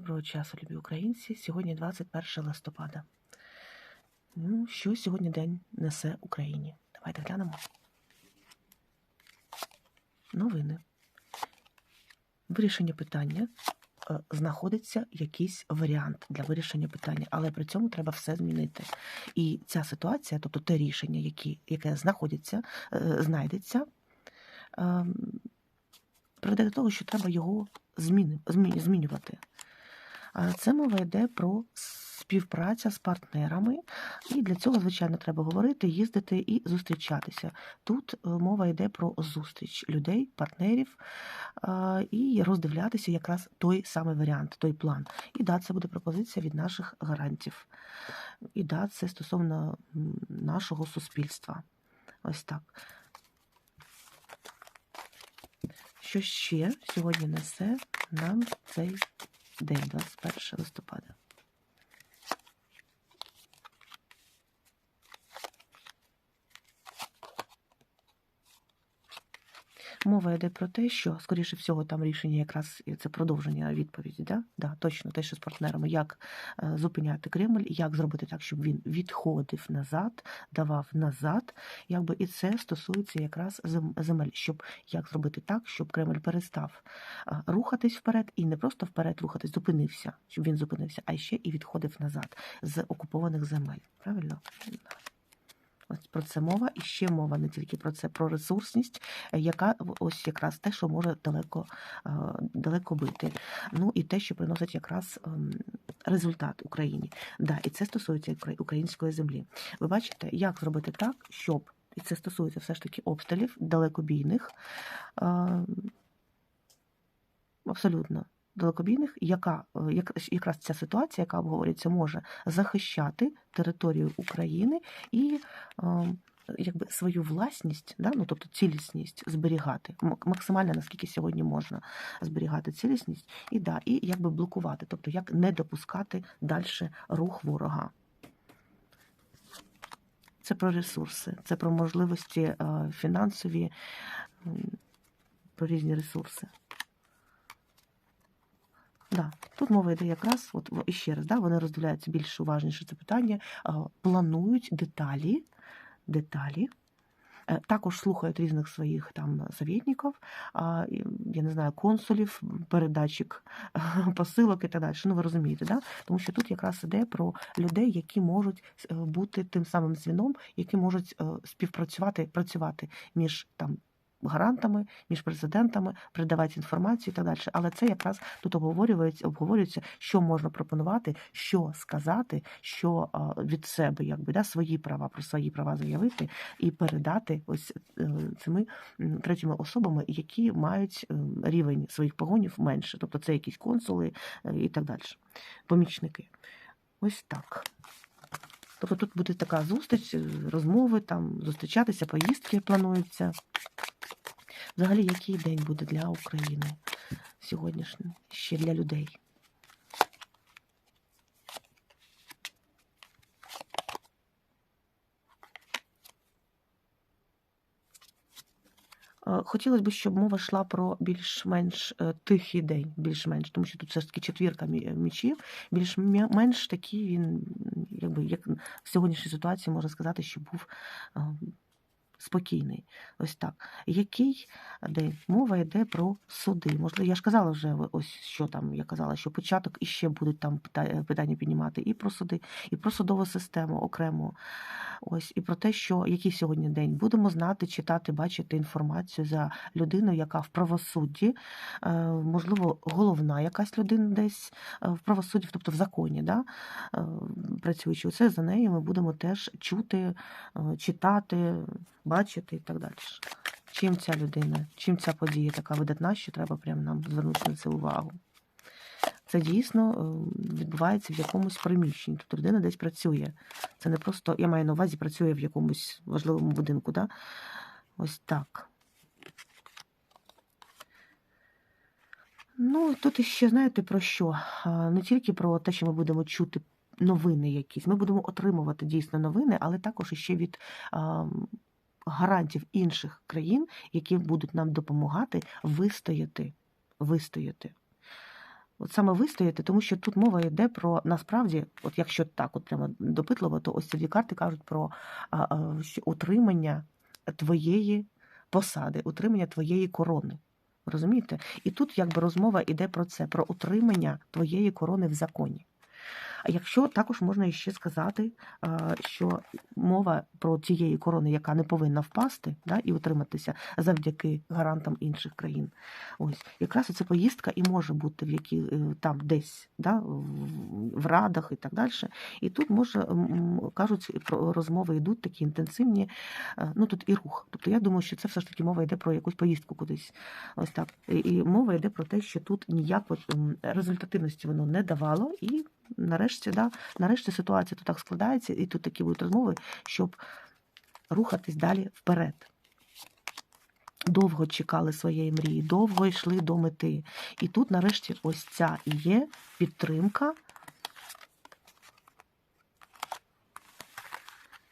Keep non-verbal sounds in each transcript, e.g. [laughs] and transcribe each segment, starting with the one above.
Доброго часу, любі українці. Сьогодні 21 листопада. Ну, що сьогодні день несе Україні? Давайте глянемо. Новини. Вирішення питання. Е, Знаходиться якийсь варіант для вирішення питання, але при цьому треба все змінити. І ця ситуація, тобто те рішення, які, яке знаходиться, е, знайдеться, ем, приведе до того, що треба його зміни, змінювати. Це мова йде про співпраця з партнерами, і для цього, звичайно, треба говорити, їздити і зустрічатися. Тут е, мова йде про зустріч людей, партнерів, і роздивлятися якраз той самий варіант, той план. І да, це буде пропозиція від наших гарантів. І да, це стосовно нашого суспільства. Ось так. Що ще сьогодні несе нам цей день, 21 листопада? Мова йде про те, що, скоріше всього, там рішення якраз це продовження відповіді. Да? Да, точно те, що з партнерами, як е, зупиняти Кремль, як зробити так, щоб він відходив назад, давав назад. Якби і це стосується якраз земель, щоб як зробити так, щоб Кремль перестав рухатись вперед і не просто вперед рухатись, зупинився, щоб він зупинився, а ще і відходив назад з окупованих земель. Правильно? Ось про це мова, і ще мова не тільки про це, про ресурсність, е, яка ось якраз те, що може далеко, е, далеко бити. Ну і те, що приносить якраз ем, результат Україні. Да, і це стосується української землі. Ви бачите, як зробити так, щоб і це стосується все ж таки обстрілів далекобійних. е, Абсолютно далекобійних, яка е, як- якраз ця ситуація, яка обговорюється, може захищати територію України і е, якби свою власність, да, ну тобто цілісність зберігати максимально наскільки сьогодні можна зберігати цілісність, і да, і якби блокувати, тобто як не допускати далі рух ворога. Це про ресурси, це про можливості е, фінансові, про різні ресурси. Да, тут мова йде якраз, от іще раз, да, вони розділяються більш уважніше це питання, планують деталі, деталі. Е, Також слухають різних своїх там совєтників, я не знаю, консулів, передатчик [laughs] посилок і так далі. Ну, ви розумієте, да? тому що тут якраз іде про людей, які можуть е, бути тим самим звіном, які можуть е, співпрацювати, працювати між там гарантами, між президентами, передавати інформацію і так далі. Але це якраз тут обговорюється, обговорюється, що можна пропонувати, що сказати, що від себе, якби да, свої права про свої права заявити і передати ось е, цими третіми особами, які мають е, рівень своїх погонів менше, тобто це якісь консули е, і так далі, помічники. Ось так. Тобто тут буде така зустріч, розмови, там зустрічатися, поїздки плануються. Взагалі, який день буде для України сьогоднішній, ще для людей? Е, Хотілося б, щоб мова йшла про більш-менш е, тихий день, більш-менш, тому що тут все ж таки четвірка мічів, більш-менш такий він, якби як в сьогоднішній ситуації можна сказати, що був е, спокійний. Ось так. Який день? Мова йде про суди. Можливо, я ж казала вже ось що там. Я казала, що початок іще будуть там питання піднімати і про суди, і про судову систему окремо. Ось і про те, що який сьогодні день. Будемо знати, читати, бачити інформацію за людину, яка в правосудді, е, можливо, головна якась людина десь е, в правосудді, тобто в законі, да, е, працюючи. Оце за нею ми будемо теж чути, е, читати, бачити і так далі. Чим ця людина, чим ця подія така видатна, що треба прямо нам звернути на це увагу. Це дійсно е, відбувається в якомусь приміщенні. Тобто людина десь працює. Це не просто, я маю на увазі, працює в якомусь важливому будинку. Да? Ось так. Ну, тут іще, знаєте, про що? Не тільки про те, що ми будемо чути новини якісь, ми будемо отримувати дійсно новини, але також іще від гарантів інших країн, які будуть нам допомагати вистояти. вистояти. От саме вистояти, тому що тут мова йде про насправді, от якщо так, от прямо допитливо, то ось ці дві карти кажуть про утримання твоєї посади, утримання твоєї корони. Розумієте? І тут якби розмова йде про це, про утримання твоєї корони в законі. Якщо також можна іще сказати, що мова про тієї корони, яка не повинна впасти да, і утриматися завдяки гарантам інших країн. Ось якраз ця поїздка і може бути в які е, там десь да, в- радах і так далі. І тут може кажуть розмови йдуть такі інтенсивні. е, Ну тут і рух. Тобто я думаю, що це все ж таки мова йде про якусь поїздку кудись. Ось так. І, мова йде про те, що тут ніяк от, результативності воно не давало, і нарешті, да, нарешті ситуація тут так складається, і тут такі будуть розмови, щоб рухатись далі вперед. Довго чекали своєї мрії, довго йшли до мети. І тут, нарешті, ось ця і є підтримка.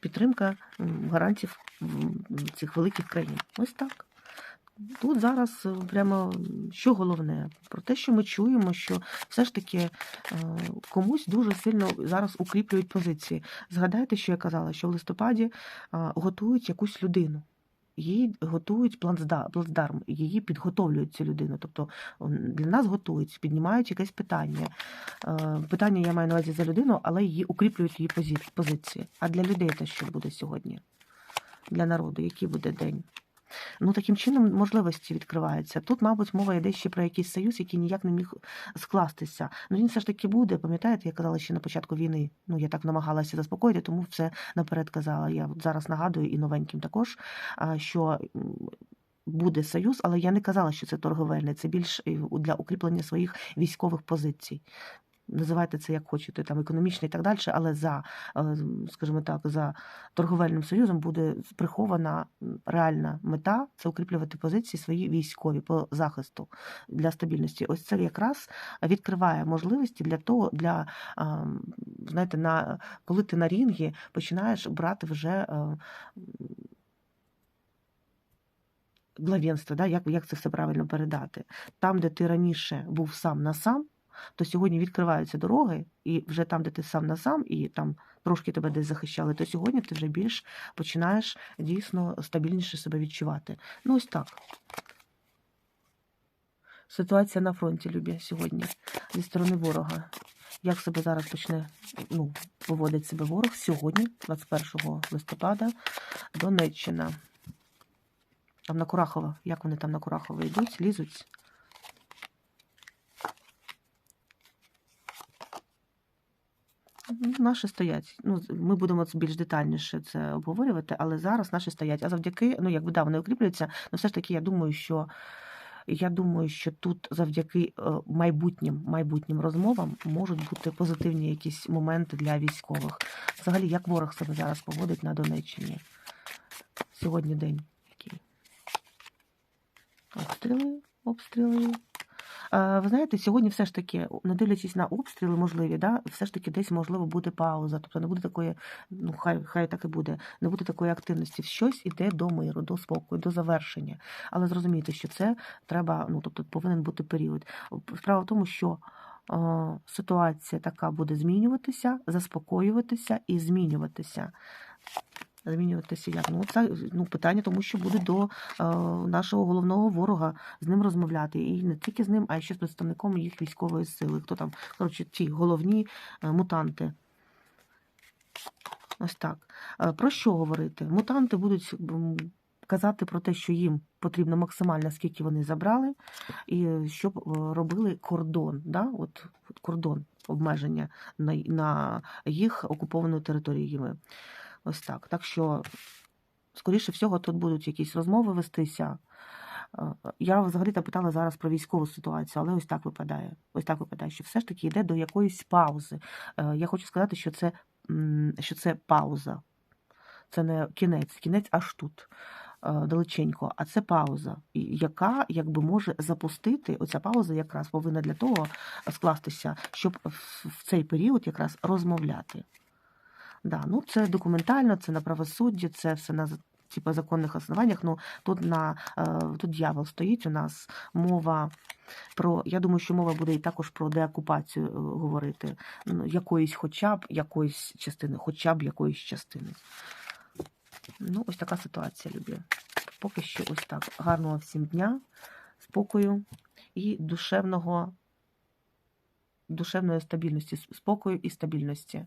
Підтримка гарантів цих великих країн. Ось так. Тут зараз е, прямо що головне? Про те, що ми чуємо, що все ж таки е, комусь дуже сильно зараз укріплюють позиції. Згадайте, що я казала, що в листопаді е, готують якусь людину. Її готують плацда- плацдарм, її підготовлюють цю людину. Тобто для нас готують, піднімають якесь питання. Питання я маю на увазі за людину, але її укріплюють її позиції. А для людей це що буде сьогодні? Для народу, який буде день? Ну, таким чином можливості відкриваються. Тут, мабуть, мова йде ще про якийсь союз, який ніяк не міг скластися. Ну він все ж таки буде. Пам'ятаєте, я казала ще на початку війни. Ну я так намагалася заспокоїти, тому це наперед казала. Я от зараз нагадую і новеньким також, що буде союз, але я не казала, що це торговельний. Це більш е, для укріплення своїх військових позицій. Називайте це як хочете, там економічний і так далі, але за, е, скажімо так, за торговельним союзом буде прихована реальна мета це укріплювати позиції свої військові по захисту для стабільності. Ось це якраз відкриває можливості для того, для знаєте, на коли ти на рінгі починаєш брати вже. е, Главенство, да, як, як це все правильно передати? Там, де ти раніше був сам на сам, то сьогодні відкриваються дороги, і вже там, де ти сам на сам, і там трошки тебе десь захищали, то сьогодні ти вже більш починаєш дійсно стабільніше себе відчувати. Ну, ось так. Ситуація на фронті, Любі, сьогодні зі сторони ворога. Як себе зараз почне ну, поводить себе ворог сьогодні, 21 листопада, Донеччина. Там на Курахова. Як вони там на Курахова йдуть, лізуть? Наші стоять. Ну, ми будемо більш детальніше це обговорювати, але зараз наші стоять. А завдяки, ну якби да, вони укріплюються, але все ж таки я думаю, що я думаю, що тут завдяки е, майбутнім майбутнім розмовам можуть бути позитивні якісь моменти для військових. Взагалі, як ворог себе зараз поводить на Донеччині? Сьогодні день який? Обстріли, обстріли. Е, Ви знаєте, сьогодні все ж таки, не дивлячись на обстріли можливі, да, все ж таки десь можливо буде пауза. Тобто не буде такої, ну хай хай так і буде, не буде такої активності. Щось іде до миру, до спокою, до завершення. Але зрозумійте, що це треба, ну тобто повинен бути період. Справа в тому, що е, ситуація така буде змінюватися, заспокоюватися і змінюватися. Змінюватися як? Ну, це ну, питання, тому що буде до е, нашого головного ворога з ним розмовляти. І не тільки з ним, а й ще з представником їх військової сили. Хто там, коротше, ті головні е, мутанти. Ось так. Е, Про що говорити? Мутанти будуть казати про те, що їм потрібно максимально, скільки вони забрали, і щоб е, робили кордон, да? от, кордон обмеження на, на їх окупованою територіями. Ось так. Так що, скоріше всього, тут будуть якісь розмови вестися. Е, Я взагалі та питала зараз про військову ситуацію, але ось так випадає. Ось так випадає, що все ж таки йде до якоїсь паузи. Е, Я хочу сказати, що це, що це пауза. Це не кінець, кінець аж тут. е, Далеченько, а це пауза, яка якби може запустити. Оця пауза якраз повинна для того скластися, щоб в цей період якраз розмовляти. Да, ну це документально, це на правосудді, це все на типу законних основаннях. Ну тут на е, тут дьявол стоїть. У нас мова про. Я думаю, що мова буде і також про деокупацію е, говорити. Ну, якоїсь, хоча б якоїсь частини, хоча б якоїсь частини. Ну, ось така ситуація, любі. Поки що ось так. Гарного всім дня, спокою і душевного, душевної стабільності, спокою і стабільності.